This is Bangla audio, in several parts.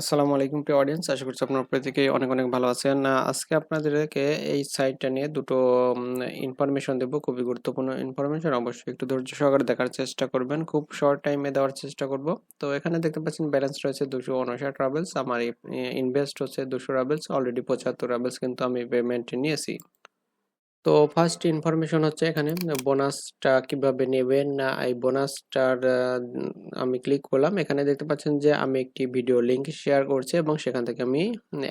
আসসালামু আলাইকুম প্রিয় অডিয়েন্স আশা করছি আপনারা প্রত্যেকেই অনেক অনেক ভালো আছেন। আজকে আপনাদেরকে এই সাইটটা নিয়ে দুটো ইনফরমেশন দেবো, খুবই গুরুত্বপূর্ণ ইনফরমেশন অবশ্যই একটু ধৈর্য সহকারে দেখার চেষ্টা করবেন। খুব শর্ট টাইমে দেওয়ার চেষ্টা করব। তো এখানে দেখতে পাচ্ছেন ব্যালেন্স রয়েছে দুশো উনষাট রাবেলস আমার ইনভেস্ট হচ্ছে দুশো রাবেলস অলরেডি পঁচাত্তর রাবেলস কিন্তু আমি পেমেন্ট নিয়েছি। তো ফার্স্ট ইনফরমেশন হচ্ছে এখানে বোনাসটা কীভাবে নেবেন? না, এই বোনাসটার আমি ক্লিক করলাম। এখানে দেখতে পাচ্ছেন যে আমি একটি ভিডিও লিংক শেয়ার করছি এবং সেখান থেকে আমি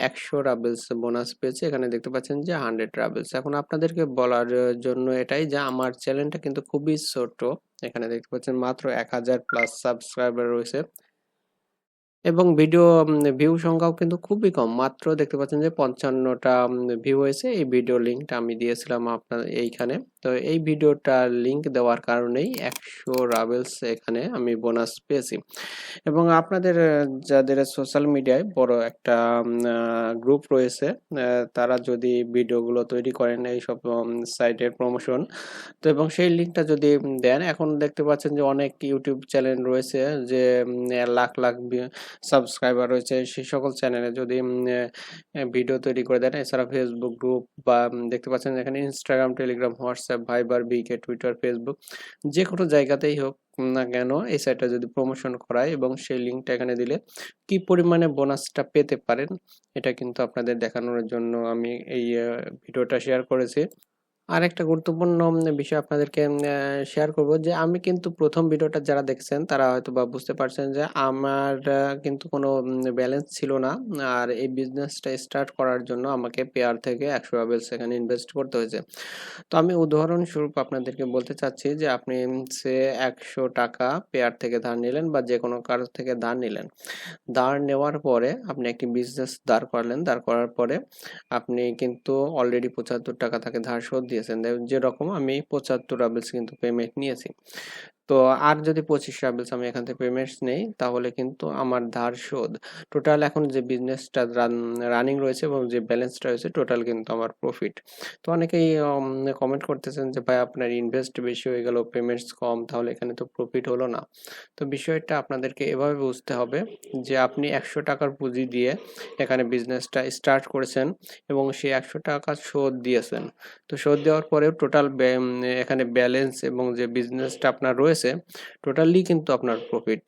একশো রাবেলস বোনাস পেয়েছি। এখানে দেখতে পাচ্ছেন যে হান্ড্রেড রাবেলস এখন আপনাদেরকে বলার জন্য এটাই যে আমার চ্যানেলটা কিন্তু খুবই ছোট। এখানে দেখতে পাচ্ছেন মাত্র এক হাজার প্লাস সাবস্ক্রাইবার রয়েছে। এবং ভিডিও ভিউ সংখ্যাও কিন্তু খুবই কম। মাত্র দেখতে পাচ্ছেন যে পঞ্চান্নটা ভিউ হয়েছে। এই ভিডিও লিঙ্কটা আমি দিয়েছিলাম আপনার এইখানে। তো এই ভিডিওটা লিংক দেওয়ার কারণেই একশো রাবেলস এখানে আমি বোনাস পেয়েছি। এবং আপনাদের যাদের সোশ্যাল মিডিয়ায় বড় একটা গ্রুপ রয়েছে তারা যদি ভিডিওগুলো তৈরি করেন এই সব সাইটের প্রমোশন তো এবং সেই লিঙ্কটা যদি দেন, এখন দেখতে পাচ্ছেন যে অনেক ইউটিউব চ্যানেল রয়েছে যে লাখ লাখ সাবস্ক্রাইবার রয়েছে সেই সকল চ্যানেলে যদি ভিডিও তৈরি করে দেন, এছাড়া ফেসবুক গ্রুপ বা দেখতে পাচ্ছেন এখানে ইনস্টাগ্রাম টেলিগ্রাম হোয়াটসঅ্যাপ ভাইবার বিকে টুইটার ফেসবুক যে কোনো জায়গাতেই হোক না কেন এই সাইটটা যদি প্রমোশন করায় এবং সেই লিঙ্কটা এখানে দিলে কি পরিমাণে বোনাসটা পেতে পারেন, এটা কিন্তু আপনাদের দেখানোর জন্য আমি এই ভিডিওটা শেয়ার করেছি। আর একটা গুরুত্বপূর্ণ বিষয় আপনাদেরকে শেয়ার করব যে আমি কিন্তু প্রথম ভিডিওটা যারা দেখছেন, তারা হয়তো বা বুঝতে পারছেন যে আমার কিন্তু কোনো ব্যালেন্স ছিল না। আর এই বিজনেসটা স্টার্ট করার জন্য আমাকে পেয়ার থেকে একশো রাবেলস সেখানে ইনভেস্ট করতে হয়েছে। তো আমি উদাহরণস্বরূপ আপনাদেরকে বলতে চাচ্ছি যে আপনি সে একশো টাকা পেয়ার থেকে ধার নিলেন বা যে কোনো কারও থেকে ধার নিলেন। ধার নেওয়ার পরে আপনি একটি বিজনেস দাঁড় করালেন। দাঁড় করার পরে আপনি কিন্তু অলরেডি পঁচাত্তর টাকা তাকে ধার শোধ দিয়েছেন। যেরকম আমি পঁচাত্তর রাবেলস কিন্তু পেমেন্ট নিয়েছি। তো আর যদি পঁচিশ রাবেলস আমি এখান থেকে পেমেন্টস নেই, তাহলে কিন্তু আমার ধার শোধ। টোটাল এখন যে বিজনেসটা রানিং রয়েছে এবং যে ব্যালেন্সটা রয়েছে টোটাল কিন্তু আমার প্রফিট তো অনেকেই কমেন্ট করতেছেন যে, ভাই, আপনার ইনভেস্ট বেশি হয়ে গেল পেমেন্টস কম, তাহলে এখানে তো প্রফিট হলো না। তো বিষয়টা আপনাদেরকে এভাবে বুঝতে হবে যে, আপনি একশো টাকার পুঁজি দিয়ে এখানে বিজনেসটা স্টার্ট করেছেন এবং সেই একশো টাকা শোধ দিয়েছেন। তো শোধ দেওয়ার পরেও টোটাল এখানে ব্যালেন্স এবং যে বিজনেসটা আপনার রয়েছে টোটালি কিন্তু আপনার প্রফিট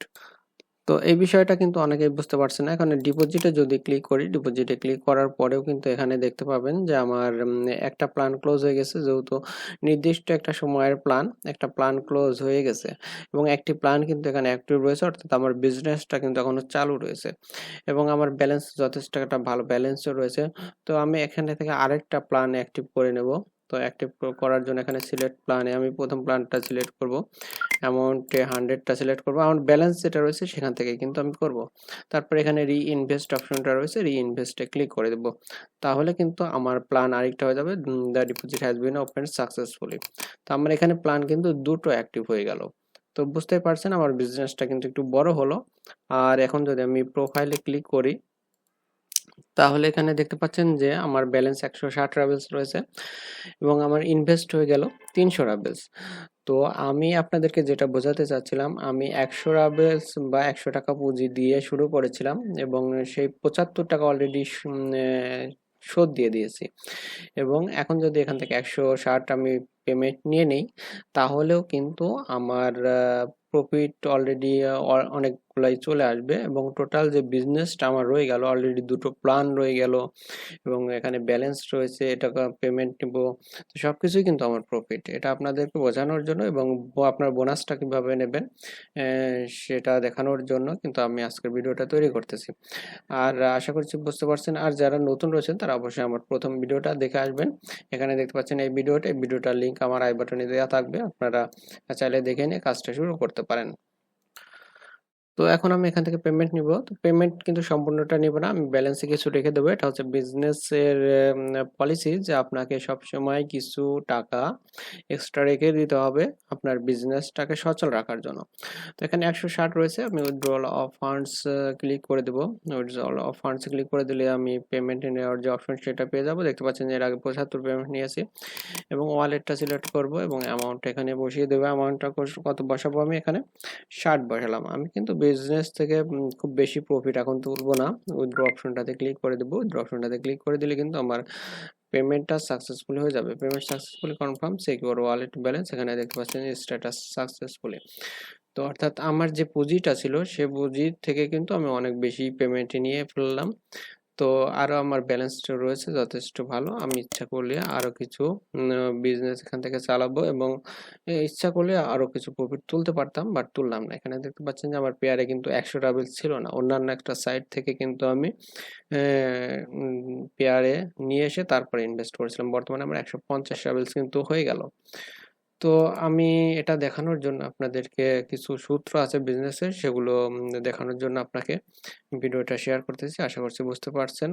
তো এই বিষয়টা কিন্তু অনেকেই বুঝতে পারছে না। এখানে ডিপোজিটে যদি ক্লিক করি ডিপোজিটে ক্লিক করার পরেও কিন্তু এখানে দেখতে পাবেন যে আমার একটা প্ল্যান ক্লোজ হয়ে গেছে, যেহেতু নির্দিষ্ট একটা সময়ের প্ল্যান একটা প্ল্যান ক্লোজ হয়ে গেছে এবং একটি প্ল্যান কিন্তু এখানে অ্যাক্টিভ রয়েছে, অর্থাৎ আমার বিজনেসটা কিন্তু এখনও চালু রয়েছে এবং আমার ব্যালেন্স যথেষ্ট একটা ভালো ব্যালেন্সও রয়েছে। তো আমি এখানে থেকে আরেকটা প্ল্যান অ্যাক্টিভ করে নেব। তো অ্যাক্টিভ করার জন্য এখানে সিলেক্ট প্ল্যানে আমি প্রথম প্ল্যানটা সিলেক্ট করব। অ্যামাউন্টে হান্ড্রেডটা সিলেক্ট করব। আমার ব্যালেন্স যেটা রয়েছে সেখান থেকে কিন্তু আমি করব। তারপর এখানে রি ইনভেস্ট অপশনটা রয়েছে রি ইনভেস্টে ক্লিক করে দেব। তাহলে কিন্তু আমার প্ল্যান আরেকটা হয়ে যাবে। The deposit has been open successfully তো আমার এখানে প্ল্যান কিন্তু দুটো অ্যাক্টিভ হয়ে গেল। তো বুঝতেই পারছেন আমার বিজনেসটা কিন্তু একটু বড় হলো। আর এখন যদি আমি প্রোফাইলে ক্লিক করি তাহলে এখানে দেখতে পাচ্ছেন যে আমার ব্যালেন্স একশো ষাট রাবেলস রয়েছে এবং আমার ইনভেস্ট হয়ে গেল তিনশো রাবেলস তো আমি আপনাদেরকে যেটা বোঝাতে চাচ্ছিলাম, আমি একশো রাবেলস বা একশো টাকা পুঁজি দিয়ে শুরু করেছিলাম এবং সেই পঁচাত্তর টাকা অলরেডি শোধ দিয়ে দিয়েছি। এবং এখন যদি এখান থেকে একশো ষাট আমি পেমেন্ট নিয়ে নিই, তাহলেও কিন্তু আমার প্রফিট অলরেডি অনেকগুলাই চলে আসবে এবং টোটাল যে বিজনেসটা আমার রয়ে গেল অলরেডি দুটো প্ল্যান রয়ে গেল এবং এখানে ব্যালেন্স রয়েছে, এটা পেমেন্ট নিব। তো সব কিছুই কিন্তু আমার প্রফিট এটা আপনাদেরকে বোঝানোর জন্য এবং আপনার বোনাসটা কীভাবে নেবেন সেটা দেখানোর জন্য কিন্তু আমি আজকের ভিডিওটা তৈরি করতেছি। আর আশা করছি বুঝতে পারছেন। আর যারা নতুন রয়েছেন, তারা অবশ্যই আমার প্রথম ভিডিওটা দেখে আসবেন। এখানে দেখতে পাচ্ছেন এই ভিডিওটা, এই ভিডিওটার লিঙ্ক আমার আই বাটনে দেওয়া থাকবে। আপনারা চাইলে দেখে নিয়ে কাজটা শুরু করতে পারেন। তো এখন আমি এখান থেকে পেমেন্ট নিব। তো পেমেন্ট কিন্তু সম্পূর্ণটা নিব না, আমি ব্যালেন্সে কিছু রেখে দেবো। এটা হচ্ছে বিজনেসের পলিসি যে আপনাকে সব সময় কিছু টাকা এক্সট্রা রেখে দিতে হবে আপনার বিজনেসটাকে সচল রাখার জন্য। তো এখানে একশো ষাট রয়েছে, আমি উইথড্রল অফ ফান্ডস ক্লিক করে দেবো। উইথড্রল অফ ফান্ডস ক্লিক করে দিলে আমি পেমেন্ট নেওয়ার যে অপশন সেটা পেয়ে যাব। দেখতে পাচ্ছেন যে এর আগে পঁচাত্তর পেমেন্ট নিয়েছি এবং ওয়ালেটটা সিলেক্ট করব এবং অ্যামাউন্ট এখানে বসিয়ে দেবো। অ্যামাউন্টটা কত বসাবো আমি এখানে? ষাট বসালাম। আমি কিন্তু বিজনেস থেকে খুব বেশি প্রফিট এখন তুলবো না। উইথড্র অপশনটাতে ক্লিক করে দেবো। উইথড্র অপশনটাতে ক্লিক করে দিলে কিন্তু আমার পেমেন্টটা সাকসেসফুলি হয়ে যাবে। Payment successfully confirm secure wallet balance এখানে দেখতে পাচ্ছেন স্ট্যাটাস সাকসেসফুলি তো অর্থাৎ আমার যে পুঁজিটা ছিল, সে পুঁজির থেকে কিন্তু আমি অনেক বেশি পেমেন্ট নিয়ে ফেললাম। তো আরও আমার ব্যালেন্সটা রয়েছে যথেষ্ট ভালো। আমি ইচ্ছা করলে আরও কিছু বিজনেস এখান থেকে চালাবো এবং ইচ্ছা করলে আরও কিছু প্রফিট তুলতে পারতাম বাট তুললাম না। এখানে দেখতে পাচ্ছেন যে আমার পেয়ারে কিন্তু একশো রাবেলস ছিল না। অন্যান্য একটা সাইট থেকে কিন্তু আমি পেয়ারে নিয়ে এসে তারপরে ইনভেস্ট করেছিলাম। বর্তমানে আমার একশো পঞ্চাশ রাবেলস কিন্তু হয়ে গেল। তো আমি এটা দেখানোর জন্য আপনাদেরকে কিছু সূত্র আছে বিজনেসের সেগুলো দেখানোর জন্য আপনাকে ভিডিওটা শেয়ার করতেছি। আশা করছি বুঝতে পারছেন।